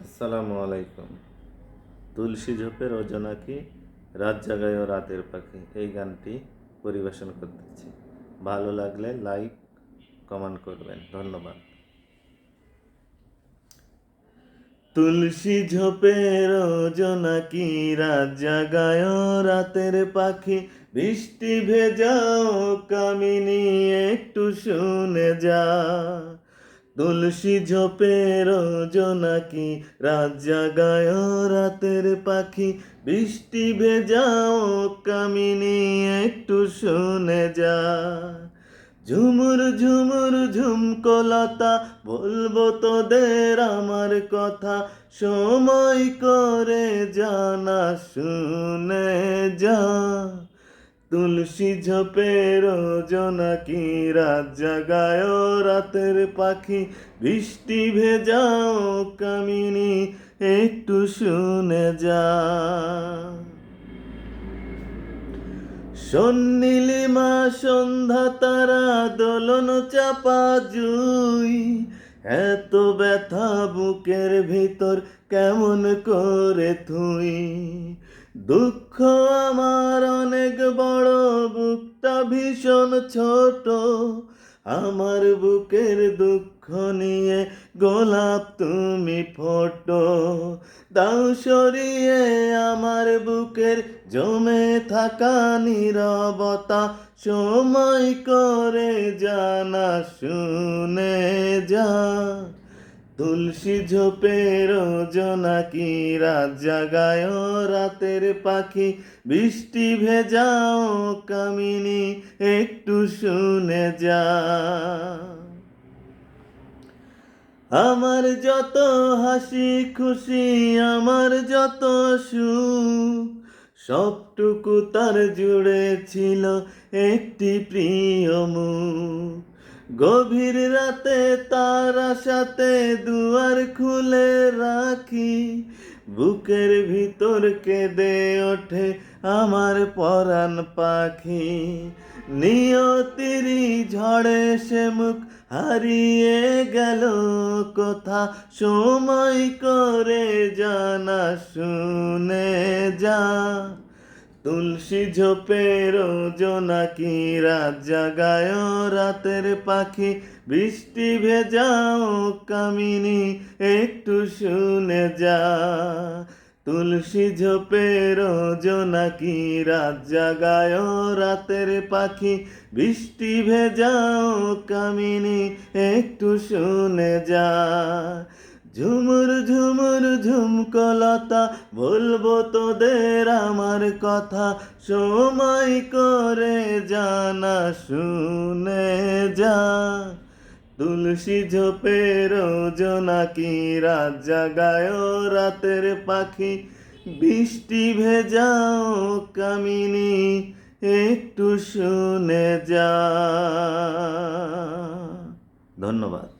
আসসালামু আলাইকুম। তুলসী ঝোপের ওজনাকি রাত জাগায় ও রাতের পাখি? এই গানটি পরিবেশন করতেছি। ভালো লাগলে লাইক, কমেন্ট করবেন। ধন্যবাদ। তুলসী ঝোপের জোনাকি রাত জাগায় রাতের পাখি? বৃষ্টি ভেজাও কামিনী, একটু শুনে যা। তুলসী ঝোপের জোনাকি রাত জাগায় রাতের পাখি, বৃষ্টি ভেজাও কামিনী একটু শুনে যা। ঝুমুর ঝুমুর ঝুমকলতা, বলব তোদের আমার কথা, সময় করে জানা শুনে যা। তুলসী ঝোপের জোনাকি রাত জাগায় রাতের পাখি, বৃষ্টি ভেজাও কামিনী, একটু শুনে যা। সন্নীলিমা, সন্ধ্যা তারা দোলন চাপা জুই, এত ব্যথা বুকের ভিতর কেমন করে থুই? দুঃখ আমার অনেক বড়, বুকটা ভীষণ ছোট। আমার বুকের দুঃখ নিয়ে গোলাপ তুমি ফটো। দাও সরিয়ে আমার বুকের জমে থাকা নীরবতা, সময় করে জানা, শুনে যা। তুলসী ঝোপের জোনাকি রাত জাগায় রাতের পাখি। বৃষ্টি ভেজাও কামিনী, একটু শুনে যা। আমার যত হাসি খুশি, আমার যত সুখ, সবটুকু তার জুড়ে ছিল একটি প্রিয় মুখ। গভীর রাতে তার সাথে দুয়ার খুলে রাখি। বুকের ভিতর কেঁদে ওঠে আমার পরাণ পাখি। নিয়তিরি ঝড়ে সে মুখ হারিয়ে গেল কথা। সময় করে জানা শুনে যা। তুলসী ঝোপের জোনাকি রাত জাগায় রাতের পাখি। বৃষ্টি ভেজাও কামিনী, একটু শুনে যা। তুলসী ঝোপের জোনাকি রাত জাগায় রাতের পাখি। বৃষ্টি ভেজাও কামিনী, একটু শুনে যা। ঝুমুর ঝুমুর ঝুমকলতা, বলব তোদের আমার কথা, সময় করে জানা, শুনে যা। তুলসী ঝোপের জোনাকি রাত জাগায় রাতের পাখি? বৃষ্টি ভেজাও কামিনী, একটু শুনে যা। ধন্যবাদ।